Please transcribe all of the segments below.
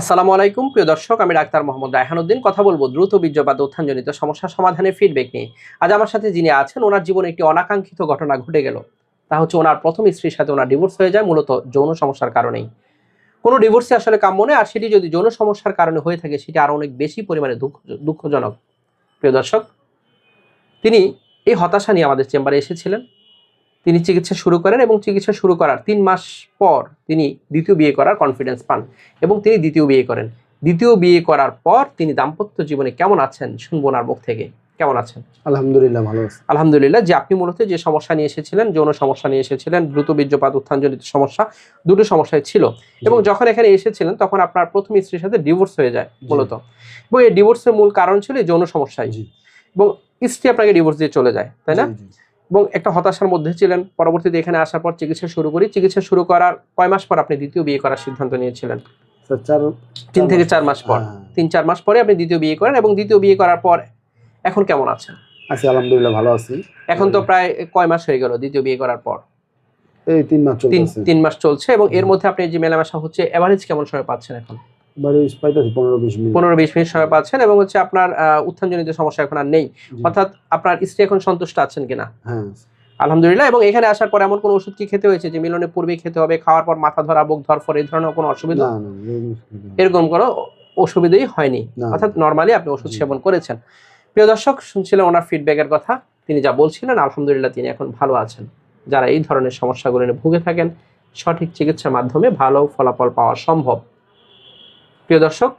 আসসালামু আলাইকুম, প্রিয় দর্শক, আমি ডাক্তার মোহাম্মদ রায়হানুদ্দিন। কথা বলব দ্রুত বীর্যপাত উত্থানজনিত সমস্যা সমাধানের ফিডব্যাক নিয়ে। আজ আমার সাথে যিনি আছেন, ওনার জীবনে একটি অনাকাঙ্ক্ষিত ঘটনা ঘটে গেল। তা হচ্ছে ওনার প্রথম স্ত্রীর সাথে ওনার ডিভোর্স হয়ে যায়, মূলত যৌন সমস্যার কারণেই। কোনো ডিভোর্সই আসলে কাম্য নয়, আর সেটি যদি যৌন সমস্যার কারণে হয়ে থাকে, সেটি আরও অনেক বেশি পরিমাণে দুঃখ, দুঃখজনক। প্রিয় দর্শক, তিনি এই হতাশা নিয়ে আমাদের চেম্বারে এসেছিলেন। তিনি চিকিৎসা শুরু করেন এবং চিকিৎসা শুরু করার তিন মাস পর তিনি দ্বিতীয় বিয়ে করার কনফিডেন্স পান এবং তিনি দ্বিতীয় বিয়ে করেন। দ্বিতীয় বিয়ে করার পর তিনি দাম্পত্য জীবনে কেমন আছেন শুনব ওনার মুখ থেকে। কেমন আছেন? আলহামদুলিল্লাহ ভালো আলহামদুলিল্লাহ যে আপনি মূলত যে সমস্যা নিয়ে এসেছিলেন যৌন সমস্যা নিয়ে এসেছিলেন দ্রুত বীর্যপাত উত্থানজনিত সমস্যা দুটো সমস্যায় ছিল। এবং যখন এখানে এসেছিলেন তখন আপনার প্রথম স্ত্রীর সাথে ডিভোর্স হয়ে যায় মূলত। এবং এই ডিভোর্সের মূল কারণ ছিল যৌন সমস্যায়। এবং স্ত্রী আপনাকে ডিভোর্স দিয়ে চলে যায় তাই না। এবং একটা হতাশার মধ্যে ছিলেন। পরবর্তীতে এখানে আসার পর চিকিৎসা শুরু করি। চিকিৎসা শুরু করার কয় মাস পর আপনি দ্বিতীয় বিয়ে করার সিদ্ধান্ত নিয়েছিলেন? তিন থেকে চার মাস পর। হ্যাঁ, তিন চার মাস পরে আপনি দ্বিতীয় বিয়ে করেন এবং দ্বিতীয় বিয়ে করার পর এখন কেমন আছেন? আছি আলহামদুলিল্লাহ ভালো আছি। এখন তো প্রায় কয় মাস হয়ে গেল দ্বিতীয় বিয়ে করার পর? এই তিন মাস তিন চলতেছে। তিন মাস চলছে এবং এর মধ্যে আপনি যে মেলামেশা হচ্ছে এভারেজ কেমন সময় পাচ্ছেন এখন? পনেরো বিশ মিনিট। সময় পাচ্ছেন এবং হচ্ছে আপনার উত্থানজনিত সমস্যা এখন আর নেই। অর্থাৎ আপনার স্ত্রী এখন সন্তুষ্ট আছেন কিনা? হ্যাঁ। আলহামদুলিল্লাহ এবং এখানে আসার পর এমন কোনো ওষুধ কি খেতে হয়েছে যে মিলনের পূর্বে খেতে হবে খাওয়ার পর মাথা ধরা বুক ধর পর এই ধরনের কোনো অসুবিধা? এরকম কোনো অসুবিধাই হয়নি। অর্থাৎ নর্মালি আপনি ওষুধ সেবন করেছেন। প্রিয় দর্শক শুনছিলেন ওনার ফিডব্যাকের কথা। তিনি যা বলছিলেন আলহামদুলিল্লাহ তিনি এখন ভালো আছেন। যারা এই ধরনের সমস্যাগুলো নিয়ে ভুগে থাকেন সঠিক চিকিৎসার মাধ্যমে ভালো ফলাফল পাওয়া সম্ভব। প্রিয় দর্শক,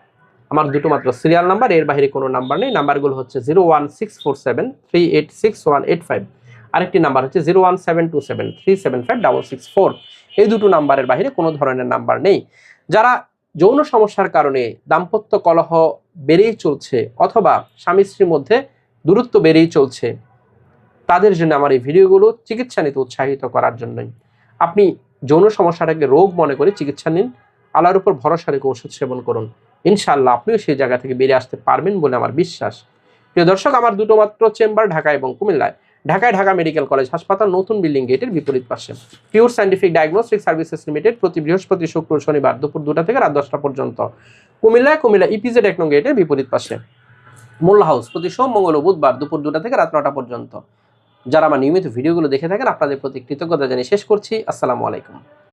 আমার দুটো মাত্র সিরিয়াল নাম্বার এর বাইরে কোনো নাম্বার নেই। নাম্বারগুলো হচ্ছে zero one six four seven three eight six one eight five আরেকটি নাম্বার হচ্ছে zero one seven two seven three seven five double six four এই দুটো নাম্বারের বাইরে কোনো ধরনের নাম্বার নেই। যারা যৌন সমস্যার কারণে দাম্পত্য কলহ বেড়েই চলছে অথবা স্বামী স্ত্রীর মধ্যে দূরত্ব বেড়েই চলছে, তাদের জন্য আমার এই ভিডিওগুলো চিকিৎসা নিতে উৎসাহিত করার জন্যই। আপনি যৌন সমস্যাটাকে রোগ মনে করে চিকিৎসা নিন আল্লাহর উপর ভরসা রেখে ওষুধ সেবন করুন। ইনশাআল্লাহ আপনিও সেই জায়গা থেকে বেরিয়ে আসতে পারবেন বলে আমার বিশ্বাস। প্রিয় দর্শক, আমার দুটো মাত্র চেম্বার ঢাকা এবং কুমিল্লায়। ঢাকায় ঢাকা মেডিকেল কলেজ হাসপাতাল, নতুন বিল্ডিং গেটের বিপরীত পাশে। Pure scientific diagnostic services limited প্রতি বৃহস্পতি, শুক্র, শনিবার দুপুর দুটা থেকে রাত দশটা পর্যন্ত। কুমিল্লায় কুমিল্লা ইপিজেড এক নং গেটের বিপরীত পাশে। মোল্লা হাউস প্রতি সোম, মঙ্গল ও বুধবার দুপুর দুটা থেকে রাত নটা পর্যন্ত। যারা আমার নিয়মিত ভিডিওগুলো দেখে থাকেন, আপনাদের প্রতি কৃতজ্ঞতা জানিয়ে শেষ করছি। আসসালামু আলাইকুম।